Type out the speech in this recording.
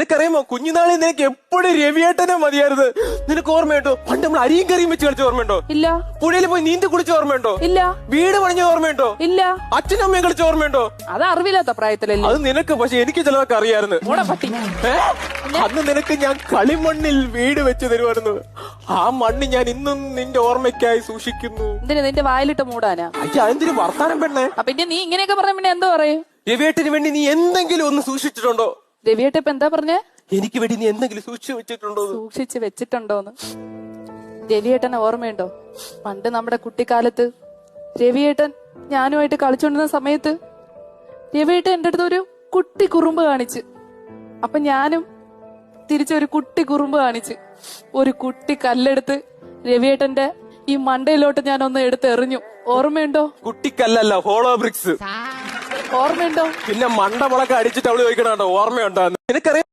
നിനക്കറിയാമോ? കുഞ്ഞുനാളിൽ നിനക്ക് എപ്പോഴും രവിയേട്ടനെ മതിയായിരുന്നു. നിനക്ക് ഓർമ്മയുണ്ടോ? പണ്ട് നമ്മൾ അരിയും കറിയും വെച്ച് കളിച്ച ഓർമ്മയുണ്ടോ? ഇല്ല. പുഴയിൽ പോയി നീന്തി കുളിച്ച ഓർമ്മയുണ്ടോ? ഇല്ല. വീട് പണിഞ്ഞ ഓർമ്മയുണ്ടോ? ഇല്ല. അച്ഛനും അമ്മയും കളിച്ച ഓർമ്മയുണ്ടോ? അത് അറിവില്ലാത്ത പ്രായത്തിലല്ലേ? അത് നിനക്ക് പക്ഷെ എനിക്ക് ചിലതൊക്കെ അറിയായിരുന്നു. അന്ന് നിനക്ക് ഞാൻ കളിമണ്ണിൽ വീട് വെച്ച് തരുമായിരുന്നു. ആ മണ്ണ് ഞാൻ ഇന്നും നിന്റെ ഓർമ്മയ്ക്കായി സൂക്ഷിക്കുന്നു. എന്തിനു നിന്റെ വായിലിട്ട് മൂടാനാ? അയ്യ അതെന്തൊരു വർത്താനം പെണ്ണേ. പിന്നെ നീ ഇങ്ങനെയൊക്കെ പറഞ്ഞ പിന്നെ എന്താ പറയും? രവിയേട്ടന് വേണ്ടി നീ എന്തെങ്കിലും ഒന്ന് സൂക്ഷിച്ചിട്ടുണ്ടോ? രവിയേട്ട ഇപ്പൊ എന്താ പറഞ്ഞേ? എനിക്ക് വേണ്ടി നീ എന്തെങ്കിലും സൂക്ഷിച്ചു വെച്ചിട്ടുണ്ടോ സൂക്ഷിച്ചു വെച്ചിട്ടുണ്ടോ വെച്ചിട്ടുണ്ടോന്ന് രവിയേട്ടനെ ഓർമ്മയുണ്ടോ? പണ്ട് നമ്മുടെ കുട്ടിക്കാലത്ത് രവിയേട്ടൻ ഞാനുമായിട്ട് കളിച്ചോണ്ടിരുന്ന സമയത്ത് രവിയേട്ടൻ എന്റെ അടുത്ത് ഒരു കുട്ടി കുറുമ്പ് കാണിച്ച്. അപ്പൊ ഞാനും തിരിച്ചൊരു കുട്ടി കുറുമ്പ് കാണിച്ച്. ഒരു കുട്ടി കല്ലെടുത്ത് രവിയേട്ടന്റെ ഈ മണ്ടയിലോട്ട് ഞാൻ ഒന്ന് എടുത്ത് എറിഞ്ഞു ഓർമ്മയുണ്ടോ? കുട്ടിക്കല്ലല്ല ഹോളോ ബ്രിക്സ്. ഓർമ്മയുണ്ടോ? പിന്നെ മണ്ടമുളക്ക അടിച്ചിട്ട് അവൾ ചോദിക്കണോ ഓർമ്മയുണ്ടോ. നിനക്കറിയാം?